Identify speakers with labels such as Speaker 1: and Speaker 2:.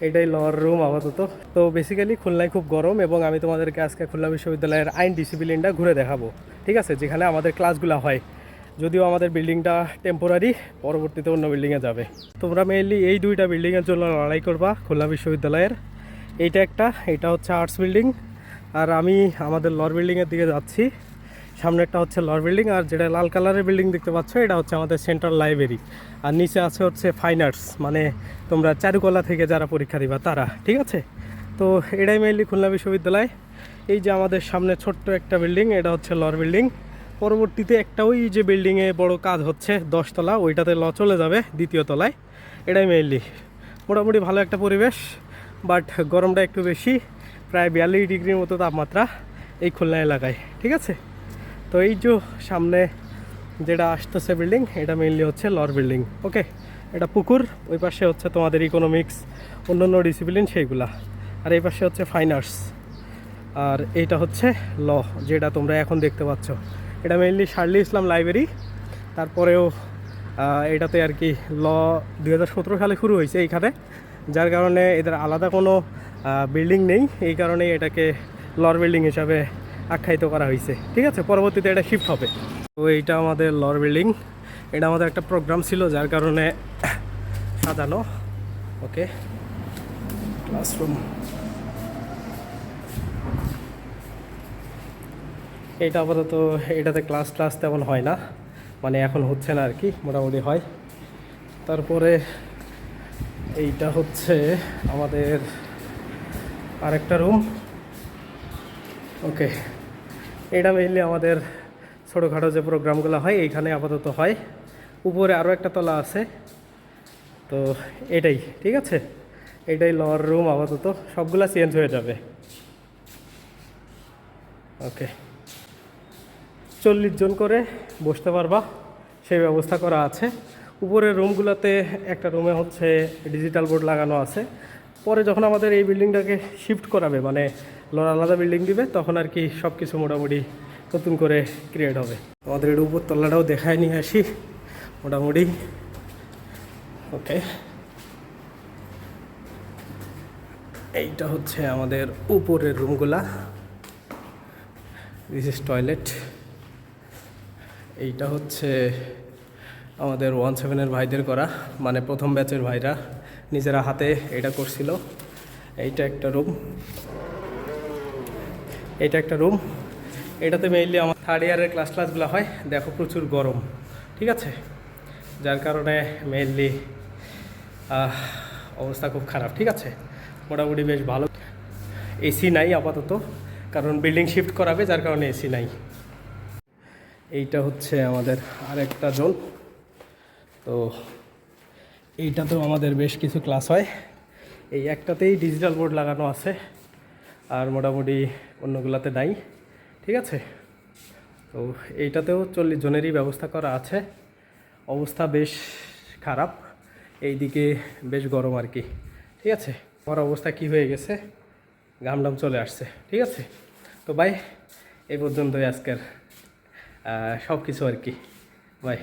Speaker 1: এটাই লওয়ার রুম আপাতত। তো বেসিক্যালি খুলনায় খুব গরম এবং আমি তোমাদেরকে আজকে খুলনা বিশ্ববিদ্যালয়ের আইন ডিসিপ্লিনটা ঘুরে দেখাবো। ঠিক আছে? যেখানে আমাদের ক্লাসগুলো হয়। যদিও আমাদের বিল্ডিংটা টেম্পোরারি পরবর্তীতে অন্য বিল্ডিংয়ে যাবে। তোমরা মেইনলি এই দুইটা বিল্ডিংয়ের জন্য লড়াই করবা খুলনা বিশ্ববিদ্যালয়ের। এইটা একটা, এটা হচ্ছে আর্টস বিল্ডিং আর আমি আমাদের লর বিল্ডিংয়ের দিকে যাচ্ছি। সামনেরটা হচ্ছে লর বিল্ডিং আর যেটা লাল কালারের বিল্ডিং দেখতে পাচ্ছ, এটা হচ্ছে আমাদের সেন্ট্রাল লাইব্রেরি আর নিচে আছে হচ্ছে ফাইন আর্টস মানে তোমরা চারুকলা থেকে যারা পরীক্ষা দিবা তারা, ঠিক আছে? তো এটাই মেইনলি খুলনা বিশ্ববিদ্যালয়। এই যে আমাদের সামনে ছোট্ট একটা বিল্ডিং এটা হচ্ছে লর বিল্ডিং পরবর্তীতে একটা ওই যে বিল্ডিংয়ে বড় কাজ হচ্ছে, দশতলা, ওইটাতে ল চলে যাবে দ্বিতীয় তলায়। এটাই মেইনলি মোটামুটি ভালো একটা পরিবেশ বাট গরমটা একটু বেশি, প্রায় বিয়াল্লিশ ডিগ্রির মতো তাপমাত্রা এই খুলনা এলাকায়, ঠিক আছে? তো এই যে সামনে যেটা আসতেছে বিল্ডিং এটা মেইনলি হচ্ছে লর বিল্ডিং ওকে এটা পুকুর, ওই পাশে হচ্ছে তোমাদের ইকোনমিক্স অন্যান্য ডিসিপ্লিন সেইগুলা। আর এই পাশে হচ্ছে ফাইন আর্টস আর এইটা হচ্ছে ল যেটা তোমরা এখন দেখতে পাচ্ছ। এটা মেইনলি শার্লি ইসলাম লাইব্রেরি তারপরেও এটাতে আর কি ল দু হাজার সতেরো সালে শুরু হয়েছে এইখানে, যার কারণে এদের আলাদা কোনো বিল্ডিং নেই। এই কারণেই এটাকে লর বিল্ডিং হিসাবে আখ্যায়িত করা হয়েছে। ঠিক আছে? পরবর্তীতে এটা শিফট হবে। তো এইটা আমাদের লর বিল্ডিং এটা আমাদের একটা প্রোগ্রাম ছিল, যার কারণে সাজানো। ওকে। ক্লাসরুম এটা আপাতত এটাতে ক্লাস ক্লাস তেমন হয় না। মানে এখন হচ্ছে না আর কি মোটামুটি হয়। তারপরে এইটা হচ্ছে আমাদের আরেকটা রুম ওকে এটা মেইনলি আমাদের ছোটোখাটো যে প্রোগ্রামগুলো হয়, এইখানে আপাতত হয়। উপরে আরও একটা তলা আছে। তো এটাই, ঠিক আছে? এটাই লওয়ার রুম আপাতত। সবগুলা চেঞ্জ হয়ে যাবে। ওকে চল্লিশ জন করে বসতে পারবা। সেই ব্যবস্থা করা আছে। উপরের রুমগুলোতে একটা রুমে হচ্ছে ডিজিটাল বোর্ড লাগানো আছে। পরে যখন আমাদের এই বিল্ডিংটাকে শিফট করাবে মানে লড় আলাদা বিল্ডিং দিবে, তখন আর কি সব কিছু মোটামুটি নতুন করে ক্রিয়েট হবে। আমাদের এর উপর তলাটাও দেখায় নিয়ে আসি, মোটামুটি। ওকে এইটা হচ্ছে আমাদের উপরের রুমগুলা দিস ইজ টয়লেট এইটা হচ্ছে আমাদের ওয়ান সেভেনের ভাইদের করা মানে প্রথম ব্যাচের ভাইরা নিজেরা হাতে এটা করছিল। এইটা একটা রুম এইটা একটা রুম এটাতে মেইনলি আমার থার্ড ইয়ারের ক্লাস ক্লাসগুলো হয়। দেখো প্রচুর গরম, ঠিক আছে? যার কারণে মেইনলি অবস্থা খুব খারাপ, ঠিক আছে? মোটামুটি বেশ ভালো। এসি নাই আপাতত, কারণ বিল্ডিং শিফট করাবে, যার কারণে এসি নাই। এইটা হচ্ছে আমাদের আরেকটা জোন তো এইটাতেও আমাদের বেশ কিছু ক্লাস হয়। এই একটাতেই ডিজিটাল বোর্ড লাগানো আছে। আর মোটামুটি অন্যগুলোতে নাই, ঠিক আছে? তো এইটাতেও চল্লিশ জনেরই ব্যবস্থা করা আছে। অবস্থা বেশ খারাপ, এইদিকে বেশ গরম আর কি, ঠিক আছে? আমার অবস্থা কি হয়ে গেছে? ঘামডাম চলে আসছে, ঠিক আছে? তো বাই এই পর্যন্তই আজকের সব কিছু আর কি বাই